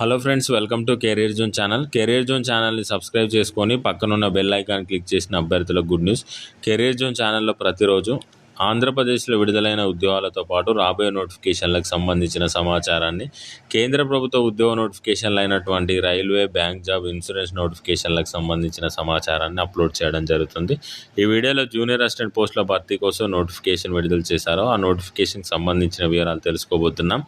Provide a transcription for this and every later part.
Hello friends welcome to career zone channel. Career zone ఛానల్ని subscribe చేసుకొని పక్కనున్న bell icon click చేసిన అభ్యర్థులకు గుడ్ న్యూస్. కెరీర్ జోన్ ఛానల్లో ప్రతిరోజు ఆంధ్రప్రదేశ్లో విడుదలైన ఉద్యోగాలతో పాటు రాబోయే నోటిఫికేషన్లకు సంబంధించిన సమాచారాన్ని కేంద్ర ప్రభుత్వ ఉద్యోగ నోటిఫికేషన్లు అయినటువంటి రైల్వే బ్యాంక్ జాబ్ ఇన్సూరెన్స్ నోటిఫికేషన్లకు సంబంధించిన సమాచారాన్ని అప్లోడ్ చేయడం జరుగుతుంది. ఈ వీడియోలో జూనియర్ అసిస్టెంట్ పోస్టుల భర్తీ కోసం నోటిఫికేషన్ విడుదల చేశారో. ఆ నోటిఫికేషన్కి సంబంధించిన వివరాలు తెలుసుకోబోతున్నాం.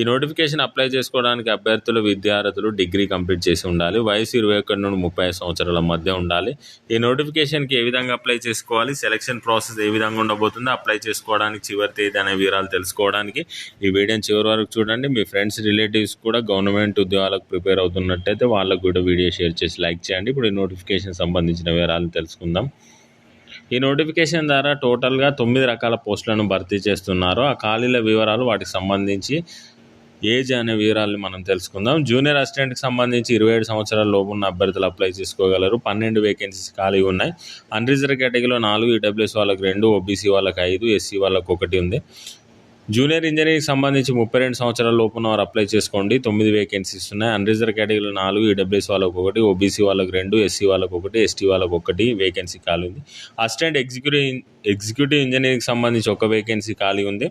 ఈ నోటిఫికేషన్ అప్లై చేసుకోవడానికి అభ్యర్థులు విద్యార్థులు డిగ్రీ కంప్లీట్ చేసి ఉండాలి. వయసు ఇరవై ఒకటి నుండి ముప్పై సంవత్సరాల మధ్య ఉండాలి. ఈ నోటిఫికేషన్కి ఏ విధంగా అప్లై చేసుకోవాలి? సెలక్షన్ ప్రాసెస్ ఏ విధంగా ఉండబోతుందో? అప్లై చేసుకోవడానికి చివరి తేదీ అనే వివరాలు తెలుసుకోవడానికి ఈ వీడియోని చివరి వరకు చూడండి. మీ ఫ్రెండ్స్ రిలేటివ్స్ కూడా గవర్నమెంట్ ఉద్యోగాలకు ప్రిపేర్ అవుతున్నట్టయితే వాళ్ళకు కూడా వీడియో షేర్ చేసి లైక్ చేయండి. ఇప్పుడు ఈ నోటిఫికేషన్ సంబంధించిన వివరాలు తెలుసుకుందాం. ఈ నోటిఫికేషన్ ద్వారా టోటల్గా తొమ్మిది రకాల పోస్టులను భర్తీ చేస్తున్నారు. ఆ ఖాళీల వివరాలు వాటికి సంబంధించి ఏజ్ అనే వివరాలు మనం తెలుసుకుందాం. జూనియర్ అసిస్టెంట్కి సంబంధించి ఇరవై ఏడు సంవత్సరాల లోపు ఉన్న అభ్యర్థులు అప్లై చేసుకోగలరు. పన్నెండు వేకెన్సీస్ ఖాళీ ఉన్నాయి. అన్రిజర్వ్ కేటగిరీలో నాలుగు ఈడబ్ల్యూఎస్ వాళ్ళకి రెండు ఓబీసీ వాళ్ళకి ఐదు ఎస్సీ వాళ్ళకి ఒకటి ఉంది. జూనియర్ ఇంజనీరింగ్ సంబంధించి ముప్పై రెండు సంవత్సరాల లోపు వారు అప్లై చేసుకోండి. తొమ్మిది వేకెన్సీస్ ఉన్నాయి. అన్రిజర్వ్ కేటగిరీలో నాలుగు ఈడబ్ల్యూఎస్ వాళ్ళకి ఒకటి ఓబీసీ వాళ్ళకి రెండు ఎస్సీ వాళ్ళకి ఒకటి ఎస్టీ వాళ్ళకి ఒకటి వేకెన్సీ ఖాళీ ఉంది. అసిస్టెంట్ ఎగ్జిక్యూటివ్ ఎగ్జిక్యూటివ్ ఇంజనీరింగ్ సంబంధించి ఒక వేకెన్సీ ఖాళీ ఉంది.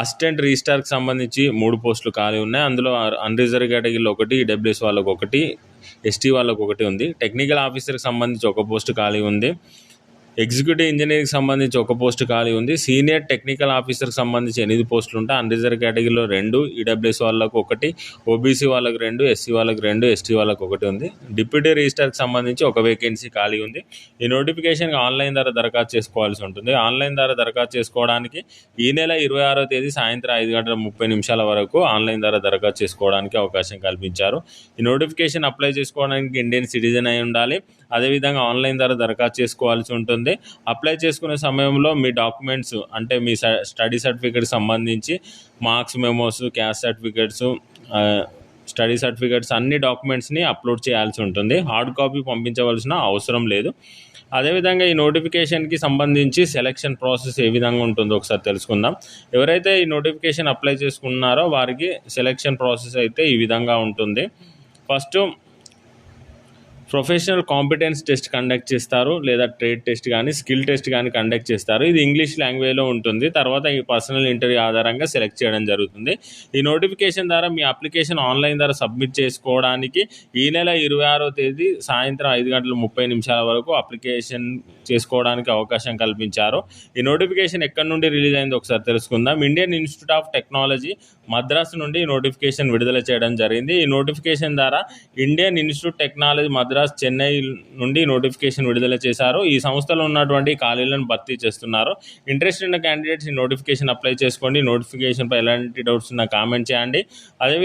అసిస్టెంట్ రిజిస్టార్కి సంబంధించి మూడు పోస్టులు ఖాళీ ఉన్నాయి. అందులో అన్రిజర్వ్ కేటగిరీలో ఒకటి డబ్ల్యూఎస్ వాళ్ళకు ఒకటి ఎస్టీ వాళ్ళకు ఒకటి ఉంది. టెక్నికల్ ఆఫీసర్కి సంబంధించి ఒక పోస్ట్ ఖాళీ ఉంది. ఎగ్జిక్యూటివ్ ఇంజనీరింగ్ సంబంధించి ఒక పోస్ట్ ఖాళీ ఉంది. సీనియర్ టెక్నికల్ ఆఫీసర్కి సంబంధించి ఎనిమిది పోస్టులు ఉంటాయి. అన్రిజర్వ్ కేటగిరీలో రెండు ఈడబ్ల్యూఎస్ వాళ్ళకు ఒకటి ఓబీసీ వాళ్ళకు రెండు ఎస్సీ వాళ్ళకు రెండు ఎస్టీ వాళ్ళకు ఒకటి ఉంది. డిప్యూటీ రిజిస్టర్కి సంబంధించి ఒక వేకెన్సీ ఖాళీ ఉంది. ఈ నోటిఫికేషన్ ఆన్లైన్ ద్వారా దరఖాస్తు చేసుకోవాల్సి ఉంటుంది. ఆన్లైన్ ద్వారా దరఖాస్తు చేసుకోవడానికి ఈ నెల ఇరవై ఆరో తేదీ సాయంత్రం ఐదు గంటల ముప్పై నిమిషాల వరకు ఆన్లైన్ ద్వారా దరఖాస్తు చేసుకోవడానికి అవకాశం కల్పించారు. ఈ నోటిఫికేషన్ అప్లై చేసుకోవడానికి ఇండియన్ సిటిజన్ అయి ఉండాలి. అదేవిధంగా ఆన్లైన్ ద్వారా దరఖాస్తు చేసుకోవాల్సి ఉంటుంది. అప్లై చేసుకునే సమయంలో మీ డాక్యుమెంట్స్ అంటే మీ స్టడీ సర్టిఫికేట్ సంబంధించి marks memos caste certificates study certificates అన్ని డాక్యుమెంట్స్ని అప్లోడ్ చేయాల్సి ఉంటుంది. హార్డ్ కాపీ పంపించవలసిన అవసరం లేదు. అదేవిధంగా ఈ నోటిఫికేషన్కి సంబంధించి సెలక్షన్ ప్రాసెస్ ఏ విధంగా ఉంటుందో ఒకసారి తెలుసుకుందాం. ఎవరైతే ఈ నోటిఫికేషన్ అప్లై చేసుకున్నారో వారికి సెలక్షన్ ప్రాసెస్ అయితే ఈ విధంగా ఉంటుంది. First professional competence test conduct చేస్తారు లేదా ట్రేడ్ టెస్ట్ కానీ స్కిల్ టెస్ట్ కానీ కండక్ట్ చేస్తారు. ఇది ఇంగ్లీష్ లాంగ్వేజ్లో ఉంటుంది. తర్వాత ఈ పర్సనల్ ఇంటర్వ్యూ ఆధారంగా సెలెక్ట్ చేయడం జరుగుతుంది. ఈ నోటిఫికేషన్ ద్వారా మీ అప్లికేషన్ ఆన్లైన్ ద్వారా సబ్మిట్ చేసుకోవడానికి ఈ నెల ఇరవై ఆరో తేదీ సాయంత్రం ఐదు గంటల ముప్పై నిమిషాల వరకు అప్లికేషన్ చేసుకోవడానికి అవకాశం కల్పించారు. ఈ నోటిఫికేషన్ ఎక్కడి నుండి రిలీజ్ అయిందో ఒకసారి తెలుసుకుందాం. Indian Institute of Technology Madras నుండి నోటిఫికేషన్ విడుదల చేయడం జరిగింది. ఈ నోటిఫికేషన్ ద్వారా Indian Institute Technology Madras Chennai నుండి నోటిఫికేషన్ విడుదల చేశారు. ఈ సంస్థలో ఉన్నటువంటి ఖాళీలను భర్తీ చేస్తున్నారు. ఇంట్రెస్ట్ ఉన్న క్యాండిడేట్స్ ఈ నోటిఫికేషన్ అప్లై చేసుకోండి. నోటిఫికేషన్పై ఎలాంటి డౌట్స్ ఉన్నా కామెంట్ చేయండి. అదేవిధంగా